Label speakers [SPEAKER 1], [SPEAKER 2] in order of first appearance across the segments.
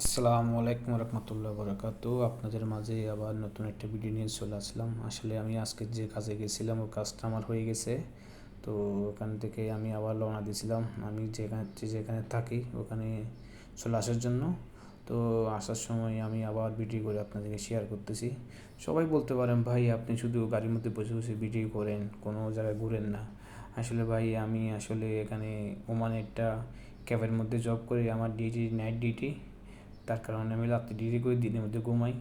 [SPEAKER 1] আসসালামু আলাইকুম রহমতুল্লাহ বরকাত আপনাদের মাঝে আবার নতুন একটা ভিডিও নিয়ে চলে আসলাম। আসলে আমি আজকে যে কাজে গেছিলাম ওই কাজটা আমার হয়ে গেছে। তো ওখান থেকে আমি আবার রওনা দিয়েছিলাম। আমি যেখানে যেখানে থাকি, ওখানে চলে আসার জন্য। তো আসার সময় আমি আবার ভিডিও করে আপনাদেরকে শেয়ার করতেছি। সবাই বলতে পারেন, ভাই, আপনি শুধু গাড়ির মধ্যে বসে বসে ভিডিও করেন। কোনো জায়গায় ঘুরেন না। আসলে ভাই, আমি আসলে এখানে ওমানে একটা ক্যাবের মধ্যে জব করি, আমার ডিউটি নাইট ডিউটি তার কারণে আমি রাত্রে ডিউটি করে দিনের মধ্যে ঘুমাই।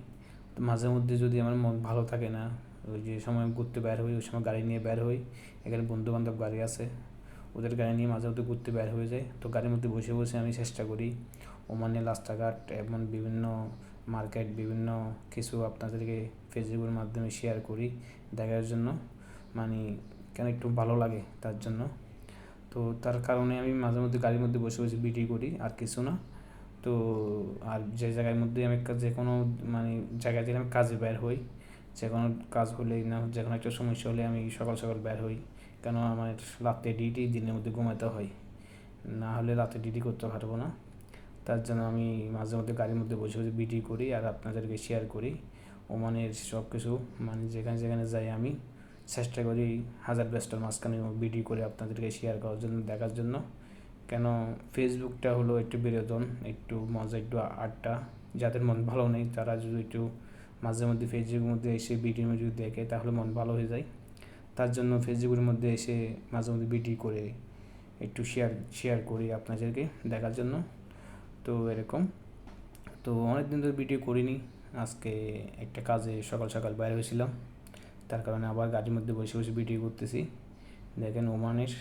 [SPEAKER 1] তো মাঝে মধ্যে যদি আমার মন ভালো থাকে না, ওই যে সময় ঘুরতে বের হই, ওই সময় গাড়ি নিয়ে বের হই, এখানে বন্ধু বান্ধব গাড়ি আছে, ওদের গাড়ি নিয়ে মাঝে মধ্যে ঘুরতে বের হয়ে যায় তো গাড়ির মধ্যে বসে বসে আমি চেষ্টা করি ওমানের রাস্তাঘাট এবং বিভিন্ন মার্কেট, বিভিন্ন কিছু আপনাদেরকে ফেসবুকের মাধ্যমে শেয়ার করি দেখার জন্য। মানে কেন একটু ভালো লাগে তার জন্য। তো তার কারণে আমি মাঝে মধ্যে গাড়ির মধ্যে বসে বসে ভিডিও করি, আর কিছু না। তো আর যে জায়গার মধ্যে আমি যে কোনো মানে জায়গায় থেকে আমি কাজে বের হই। যে কোনো কাজ হলে না, যে কোনো একটা সমস্যা হলে আমি সকাল সকাল বের হই। কেন আমার রাতে ডিউটি দিনের মধ্যে ঘুমাতে হয়। না হলে রাতে ডিউটি করতে পারব না। তার জন্য আমি মাঝে মধ্যে গাড়ির মধ্যে বসে বসে ভিডিও করি আর আপনাদেরকে শেয়ার করি। ওমানের সব কিছু মানে যেখানে যেখানে যাই আমি, চেষ্টা করি হাজার ব্যস্তার মাঝখানে ভিডিও করে আপনাদেরকে শেয়ার করার জন্য, দেখার জন্য। কেন ফেসবুকটা হলো একটু বিনোদন, একটু মজা, একটু আড্ডা। যাদের মন ভালো নেই, তারা যদি একটু মাঝে মধ্যে ফেসবুকের মধ্যে এসে ভিডিও যদি দেখে, তাহলে মন ভালো হয়ে যায়। তার জন্য ফেসবুকের মধ্যে এসে মাঝে মধ্যে ভিডিও করে একটু শেয়ার শেয়ার করি আপনাদেরকে দেখার জন্য। তো এরকম। তো অনেক দিন ধরে ভিডিও করিনি। আজকে একটা কাজে সকাল সকাল বাইরে হয়েছিলাম। তার কারণে আবার গাড়ির মধ্যে বসে বসে ভিডিও করতেছি। দেখেন ওমানের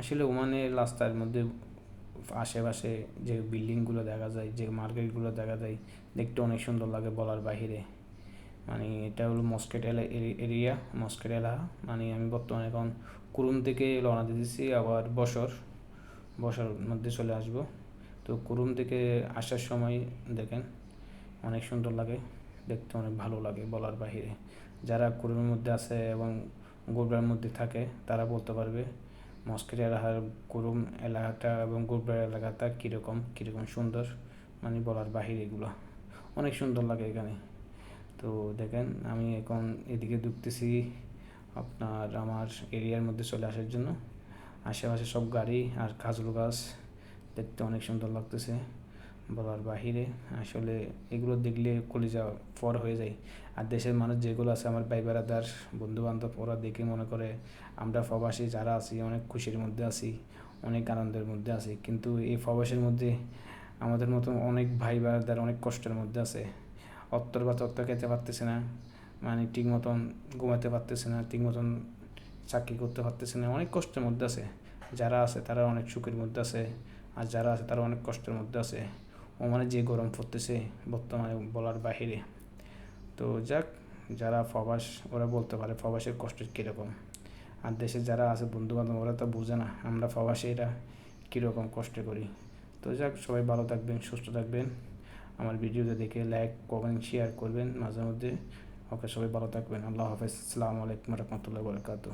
[SPEAKER 1] আসলে ওমানের রাস্তার মধ্যে আশেপাশে যে বিল্ডিংগুলো দেখা যায়, যে মার্কেটগুলো দেখা যায়, দেখতে অনেক সুন্দর লাগে বলার বাহিরে। মানে এটা হলো মস্কেট এরিয়া মস্কেট এলাকা মানে আমি বর্তমানে এখন কুরুম থেকে রওনা দিতেছি আবার বসর। বছর মধ্যে চলে আসব। তো কুরুম থেকে আসার সময় দেখেন, অনেক সুন্দর লাগে, দেখতে অনেক ভালো লাগে বলার বাহিরে। যারা কুরুমের মধ্যে আছে এবং গোবরার মধ্যে থাকে, তারা বলতে পারবে মস্কের এলাকার গরুম এলাকাটা এবং গুরবার এলাকাটা কীরকম কীরকম সুন্দর? মানে বলার বাহির এগুলো। অনেক সুন্দর লাগে এখানে। তো দেখেন, আমি এখন এদিকে ঢুকতেছি আপনার আমার এরিয়ার মধ্যে চলে আসার জন্য। আশেপাশে সব গাড়ি আর খাজুল গাছ দেখতে অনেক সুন্দর লাগতেছে। বলার বাহিরে, আসলে এগুলো দেখলে কলিজা ফর হয়ে যায়। আর দেশের মানুষ যেগুলো আছে, আমার ভাই বেড়াদার বন্ধু বান্ধব ওরা দেখে মনে করে, আমরা প্রবাসী যারা আছি, অনেক খুশির মধ্যে আছি, অনেক আনন্দের মধ্যে আছি। কিন্তু এই প্রবাসের মধ্যে আমাদের মতো অনেক ভাই বেড়াদার অনেক কষ্টের মধ্যে আছে। অত্তর বা তত্তর খেতে পারতেছে না মানে ঠিক মতন ঘুমাতে পারতেছে না, ঠিক মতন চাকরি করতে পারতেছে না, অনেক কষ্টের মধ্যে আছে। যারা আছে তারা অনেক সুখের মধ্যে আছে, আর যারা আছে তারা অনেক কষ্টের মধ্যে আছে। ওমানে যে গরম পড়তেছে বর্তমানে বলার বাহিরে তো যাক, যারা প্রবাস ওরা বলতে পারে প্রবাসের কষ্ট কীরকম। আর দেশে যারা আছে বন্ধু বান্ধব ওরা তো বোঝে না আমরা প্রবাসীরা কীরকম কষ্ট করি। তো যাক, সবাই ভালো থাকবেন, সুস্থ থাকবেন। আমার ভিডিওতে দেখে লাইক, কমেন্ট, শেয়ার করবেন মাঝে মধ্যে। ওকে, সবাই ভালো থাকবেন। আল্লাহ হাফেজ। আসসালামু আলাইকুম রহমতুল্লাহ বরকাত